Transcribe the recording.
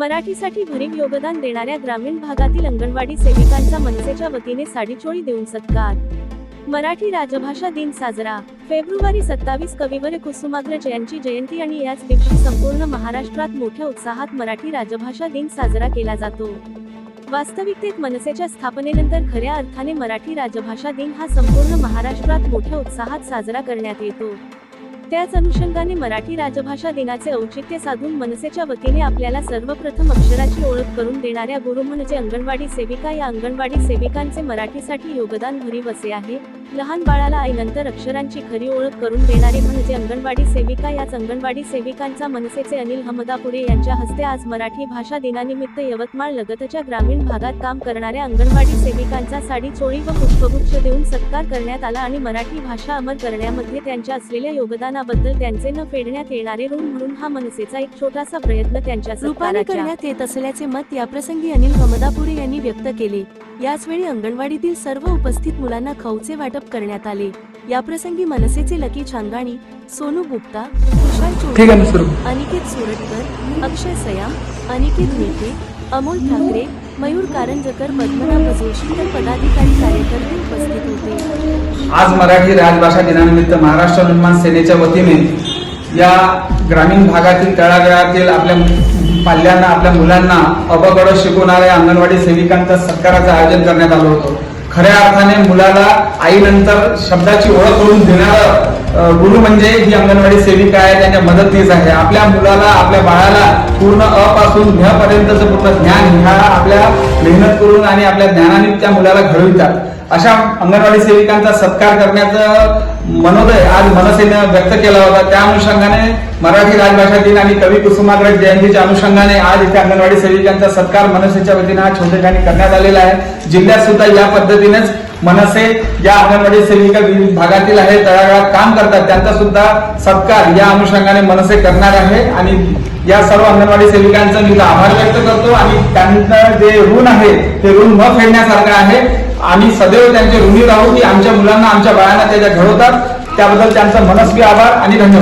मराठीसाठी भरीव योगदान देणाऱ्या ग्रामीण भागातील अंगणवाडी सेविकांचा मनसेच्या वतीने साडीचोळी देऊन सत्कार. मराठी राजभाषा दिन साजरा. फेब्रुवारी सत्तावीस कविवर कुसुमाग्रज यांची जयंती आणि याच दिवशी संपूर्ण महाराष्ट्रात मोठ्या उत्साहात मराठी राजभाषा दिन साजरा केला जातो. वास्तविकतेत मनसेच्या स्थापनेनंतर खऱ्या अर्थाने मराठी राजभाषा दिन हा संपूर्ण महाराष्ट्रात मोठ्या उत्साहात साजरा करण्यात येतो. त्याच अनुषंगाने मराठी राजभाषा दिनाचे औचित्य साधून मनसेच्या वतीने आपल्याला सर्वप्रथम अक्षराची ओळख करून देणाऱ्या गुरु म्हणजे अंगणवाडी सेविका या अंगणवाडी सेविकांचे मराठीसाठी योगदान भरीव असे आहे. लहान बाळाला आईनंतर अक्षरांची खरी ओळख करून देणारे म्हणजे अंगणवाडी सेविका. याच अंगणवाडी सेविकांचा मनसेचे अनिल हमदापुरे यांच्या हस्ते आज मराठी भाषा दिनानिमित्त यवतमाळ लगतच्या ग्रामीण भागात काम करणाऱ्या अंगणवाडी सेविकांचा साडी चोळी व पुष्पगुच्छ देऊन सत्कार करण्यात आला आणि मराठी भाषा अमर करण्यामध्ये त्यांच्या असलेल्या योगदानाबद्दल त्यांचे न फेडण्यात येणारे ऋण म्हणून हा मनसेचा एक छोटासा प्रयत्न त्यांच्या रूपाने करण्यात येत असल्याचे मत याप्रसंगी अनिल हमदापुरे यांनी व्यक्त केले. याचवेळी अंगणवाडीतील सर्व उपस्थित मुलांना खवचे वाटप करण्यात आले. याप्रसंगी मनसेचे लकी छांगाणी सोनू गुप्ता तुषार ठीक आहे चोडके ना सुरू. अनिकेत सोरटकर अक्षय सयाम अनिकेत मेटे अमोल ठाकरे मयूर कारंजकर पद्मनाभ जोशी तर पदाधिकारी कार्यकर्ते उपस्थित होते. आज मराठी राजभाषा दिनानिमित्त महाराष्ट्र निर्माण सेनेच्या वतीने या ग्रामीण भागातील तळागाळातील आपल्या पाल्यांना आपल्या मुलांना अबगड शिकवणाऱ्या अंगणवाडी सेविकांचा सत्काराचं आयोजन करण्यात आलं होतं. खऱ्या अर्थाने मुलाला आईनंतर शब्दाची ओळख करून देणारं गुरु म्हणजे ही अंगणवाडी सेविका आहे त्यांच्या मदतनीस आहे. आपल्या मुलाला आपल्या बाळाला पूर्ण अपासून घ्यापर्यंतचं पूर्ण ज्ञान ह्या आपल्या मेहनत करून आणि आपल्या ज्ञानाने त्या मुलाला घडवितात. अशा अंगणवाडी सेविकांचा सत्कार करण्याचं मनोदय आज मनसेनं व्यक्त केला होता. त्या अनुषंगाने मराठी राजभाषा दिन आणि कवी कुसुमाग्रज जयंतीच्या अनुषंगाने आज इथे अंगणवाडी सेविकांचा सत्कार मनसेच्या वतीने आज छोट्या ठिकाणी करण्यात आलेला आहे. जिल्ह्यात सुद्धा या पद्धतीनेच मनसे या अंगणवाडी सेविका विविध भागातील आहे तळागाळात काम करतात. त्यांचा सुद्धा सत्कार या अनुषंगाने मनसे करणार आहे. आणि या सर्व अंगणवाडी सेविकांचा मी आभार व्यक्त करतो आणि त्यांचं जे ऋण आहे ते ऋण न फेडण्यासारखं आहे. आम्ही सदैव त्यांचे ऋणी राहू की आमच्या मुलांना आमच्या बाळांना त्याच्या घडवतात त्याबद्दल त्यांचा मनस्वी आभार आणि धन्यवाद.